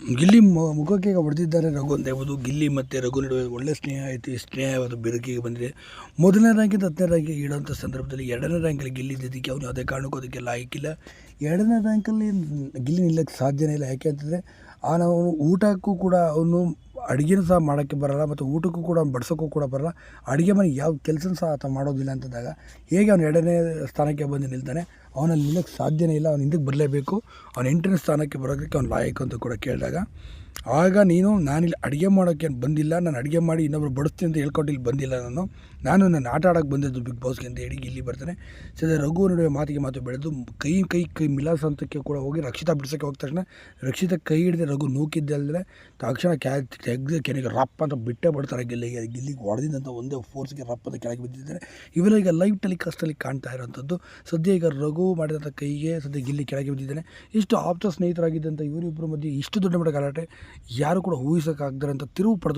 ಗಿಲ್ಲಿ ಮುಖಕ್ಕೆ ಹೊಡೆದಿದ್ದಾರೆ ರಘು ಅಂತ ಹೇಳ್ಬೋದು ಗಿಲ್ಲಿ ಮತ್ತು ರಘು ನಡುವೆ ಒಳ್ಳೆ ಸ್ನೇಹ ಐತಿ ಸ್ನೇಹ ಅದು ಬೆರಕಿಗೆ ಬಂದಿದೆ? ಮೊದಲನೇ ರ್ಯಾಂಕಿಂದ ಹತ್ತನೇ ರ್ಯಾಂಕಿಗೆ ಇಡೋಂಥ ಸಂದರ್ಭದಲ್ಲಿ ಎರಡನೇ ರ್ಯಾಂಕಲ್ಲಿ ಗಿಲ್ಲಿ ಇದ್ದಿದ್ದಕ್ಕೆ ಅವನು ಅದೇ ಕಾರಣಕ್ಕೂ ಅದಕ್ಕೆಲ್ಲ ಲಾಯಕ್ಕಿಲ್ಲ ಎರಡನೇ ರ್ಯಾಂಕಲ್ಲಿ ಗಿಲ್ಲಿ ನಿಲ್ಲಕ್ಕೆ ಸಾಧ್ಯನೇ ಇಲ್ಲ. ಯಾಕೆ ಅಂತಂದರೆ, ಆ ನಾವು ಊಟಕ್ಕೂ ಕೂಡ ಅವನು ಅಡುಗೆನೂ ಸಹ ಮಾಡೋಕ್ಕೆ ಬರಲ್ಲ ಮತ್ತು ಊಟಕ್ಕೂ ಕೂಡ ಅವ್ನು ಬಡ್ಸೋಕ್ಕೂ ಕೂಡ ಬರಲ್ಲ. ಅಡುಗೆ ಮನೆ ಯಾವ ಕೆಲಸ ಸಹ ಆತ ಮಾಡೋದಿಲ್ಲ ಅಂತಂದಾಗ ಹೇಗೆ ಅವನು ಎರಡನೇ ಸ್ಥಾನಕ್ಕೆ ಬಂದು ನಿಲ್ತಾನೆ? ಅವನಲ್ಲಿ ನಿಲ್ಲಕ್ಕೆ ಸಾಧ್ಯನೇ ಇಲ್ಲ. ಅವ್ನು ಹಿಂದಕ್ಕೆ ಬರಲೇಬೇಕು. ಅವ್ನು ಎಂಟನೇ ಸ್ಥಾನಕ್ಕೆ ಬರೋದಕ್ಕೆ ಅವ್ನು ಲಾಯಕ್ ಅಂತ ಕೂಡ ಕೇಳಿದಾಗ ಆಗ ನೀನು, ನಾನಿಲ್ಲಿ ಅಡುಗೆ ಮಾಡೋಕ್ಕೆ ಬಂದಿಲ್ಲ, ನಾನು ಅಡುಗೆ ಮಾಡಿ ಇನ್ನೊಬ್ರು ಬಡಿಸ್ತೀನಿ ಅಂತ ಹೇಳ್ಕೊಟ್ಟು ಇಲ್ಲಿ ಬಂದಿಲ್ಲ ನಾನು. ನಾನು ನನ್ನ ಆಟ ಆಡೋಕ್ಕೆ ಬಂದಿದ್ದು ಬಿಗ್ ಬಾಸ್ಗೆ ಅಂತ ಹೇಳಿ ಇಲ್ಲಿ ಬರ್ತಾನೆ. ಸದ್ಯ ರಘು ನಡುವೆ ಮಾತಿಗೆ ಮಾತು ಬೆಳೆದು ಕೈ ಕೈ ಕೈ ಮಿಲಾಸ ಅಂತಕ್ಕೆ ಕೂಡ ಹೋಗಿ ರಕ್ಷಿತಾ ಬಿಡ್ಸೋಕ್ಕೆ ಹೋದ ತಕ್ಷಣ ರಕ್ಷಿತಾ ಕೈ ಹಿಡಿದ ರಘು ನೂಕಿದ್ದಲ್ಲದೆ ತಕ್ಷಣ ಕ್ಯಾ, ತೆಗೆದು ಕೆನೆಗೆ ರಪ್ಪ ಅಂತ ಬಿಟ್ಟೇ ಬಿಡ್ತಾರೆ ಗಿಲ್ಲಿಗೆ ಗಿಲ್ಲಿಗೆ ಹೊಡೆದಿದ್ದಂಥ ಒಂದೇ ಫೋರ್ಸ್ಗೆ ರಪ್ಪ ಅಂತ ಕೆಳಗೆ ಬಿದ್ದಿದ್ದಾರೆ. ಇವೆಲ್ಲ ಈಗ ಲೈವ್ ಟೆಲಿಕಾಸ್ಟಲ್ಲಿ ಕಾಣ್ತಾ ಇರೋಂಥದ್ದು ಸದ್ಯ ಈಗ ರಘು ಮಾಡಿದಂಥ ಕೈಗೆ ಸದ್ಯ ಗಿಲ್ಲಿ ಕೆಳಗೆ ಬಿದ್ದಿದ್ದಾನೆ. ಇಷ್ಟು ಆಪ್ತ ಸ್ನೇಹಿತರಾಗಿದ್ದಂಥ ಇವರಿಬ್ಬರ ಮಧ್ಯೆ ಇಷ್ಟು ದೊಡ್ಡ ಮಟ್ಟ ಗಲಾಟೆ. ಯಾರು ಕೂಡ ಊಹಿಸೋಕ್ಕಾಗ್ದಿರೋಂಥ ತಿರುವು ಪಡೆದು